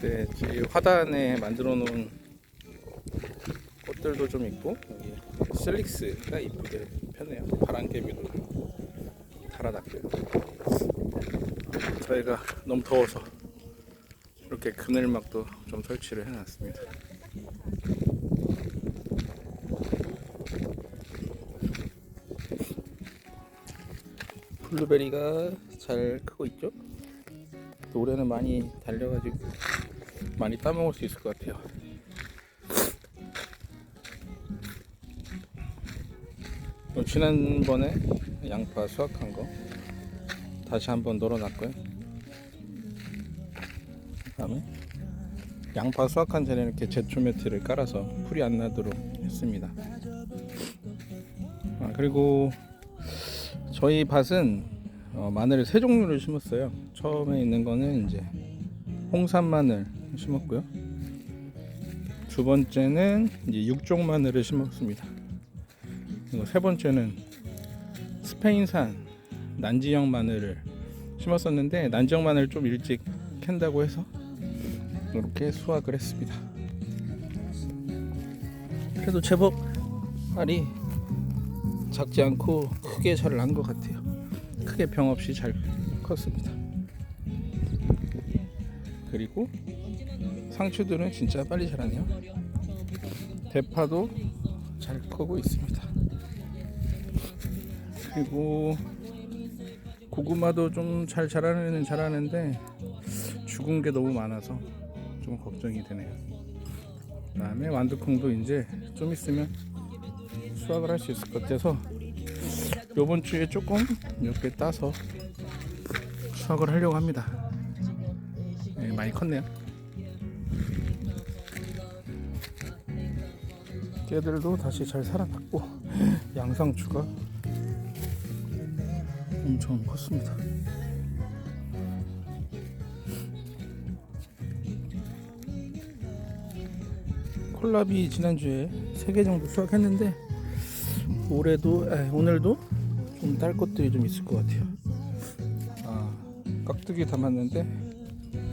네, 이 화단에 만들어 놓은 꽃들도 좀 있고 여기 슬릭스가 이쁘게 폈네요. 바람개비도 좀 달아놨고요. 저희가 너무 더워서 이렇게 그늘막도 좀 설치를 해놨습니다. 블루베리가 잘 크고 있죠? 또 올해는 많이 달려가지고 많이 따먹을 수 있을 것 같아요. 또 지난번에 양파 수확한 거 다시 한번 널어놨고요. 그다음에 양파 수확한 전에 이렇게 제초 매트를 깔아서 풀이 안 나도록 했습니다. 아, 그리고 저희 밭은 어, 마늘을 세 종류를 심었어요. 처음에 있는 거는 이제 홍산 마늘 심었고요. 두 번째는 이제 육종 마늘을 심었습니다. 그리고 세 번째는 스페인산 난지형 마늘을 심었었는데 난지형 마늘 좀 일찍 캔다고 해서 이렇게 수확을 했습니다. 그래도 제법 알이 작지 않고 크게 잘 난 것 같아요. 크게 병 없이 잘 컸습니다. 그리고 상추들은 진짜 빨리 자라네요. 대파도 잘 크고 있습니다. 그리고 고구마도 좀 잘 자라는 자라는데 죽은 게 너무 많아서 좀 걱정이 되네요. 그다음에 완두콩도 이제 좀 있으면 수확을 할 수 있을 것 같아서 이번 주에 조금 몇 개 따서 수확을 하려고 합니다. 네, 많이 컸네요. 깨들도 다시 잘 살아났고 양상추가 엄청 컸습니다. 콜라비 지난주에 3개 정도 수확했는데 올해도 에, 오늘도 좀 딸 것들이 좀 있을 것 같아요. 아 깍두기 담았는데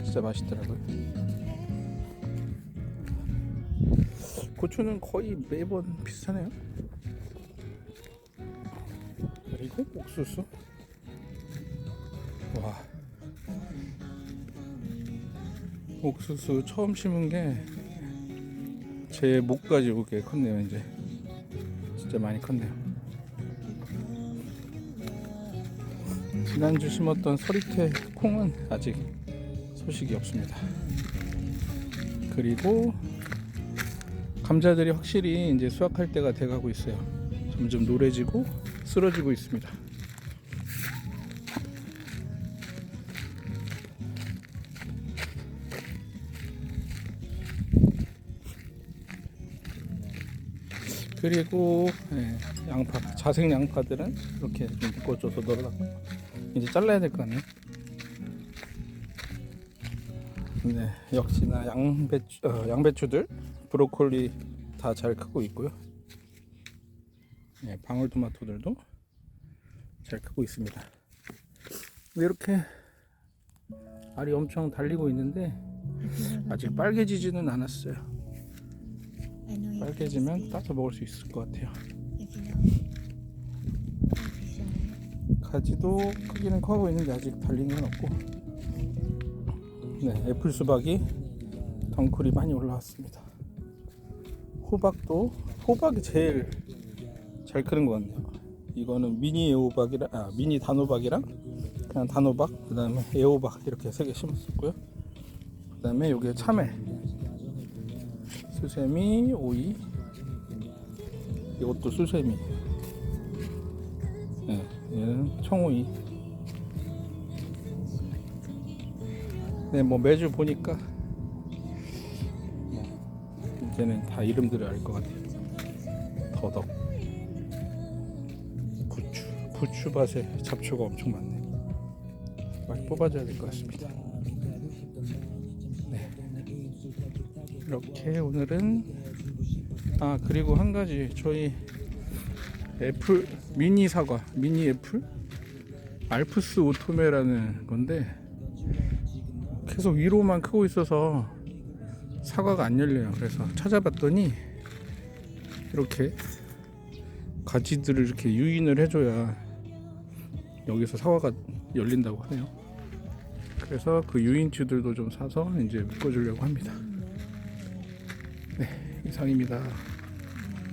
진짜 맛있더라고요. 고추는 거의 매번 비슷하네요. 그리고 옥수수. 와. 옥수수 처음 심은 게 제 목까지 오게 컸네요 이제 진짜 많이 컸네요 지난주 심었던 서리태 콩은 아직 소식이 없습니다. 그리고 감자들이 확실히 이제 수확할 때가 돼가고 있어요. 점점 노래지고 쓰러지고 있습니다. 그리고 예, 양파 자색 양파들은 이렇게 좀 묶어줘서 널어놨고. 이제 잘라야 될 거 아니에요 네 역시나 양배추 어, 양배추들 브로콜리 다 잘 크고 있고요. 네, 방울토마토들도 잘 크고 있습니다. 이렇게 알이 엄청 달리고 있는데 아직 빨개지지는 않았어요. 빨개지면 따서 먹을 수 있을 것 같아요. 가지도 크기는 커고 있는데 아직 달린 건 없고, 네 애플 수박이 덩쿨이 많이 올라왔습니다. 호박도 호박이 제일 잘 크는 것 같네요. 이거는 미니 애호박이랑 아 미니 단호박이랑 그냥 단호박, 그다음에 애호박 이렇게 세 개 심었었고요. 그다음에 요게 참외. 수세미, 오이 이것도 수세미 네, 얘는 청오이 네, 뭐 매주 보니까 뭐 이제는 다 이름들을 알 것 같아요. 더덕 부추 부추밭에 잡초가 엄청 많네 많이 뽑아줘야 될 것 같습니다. 이렇게 오늘은 아 그리고 한 가지 저희 애플 미니 사과 미니 애플? 알프스 오토메라는 건데 계속 위로만 크고 있어서 사과가 안 열려요. 그래서 찾아봤더니 이렇게 가지들을 이렇게 유인을 해줘야 여기서 사과가 열린다고 하네요. 그래서 그 유인추들도 좀 사서 이제 묶어주려고 합니다. 네, 이상입니다.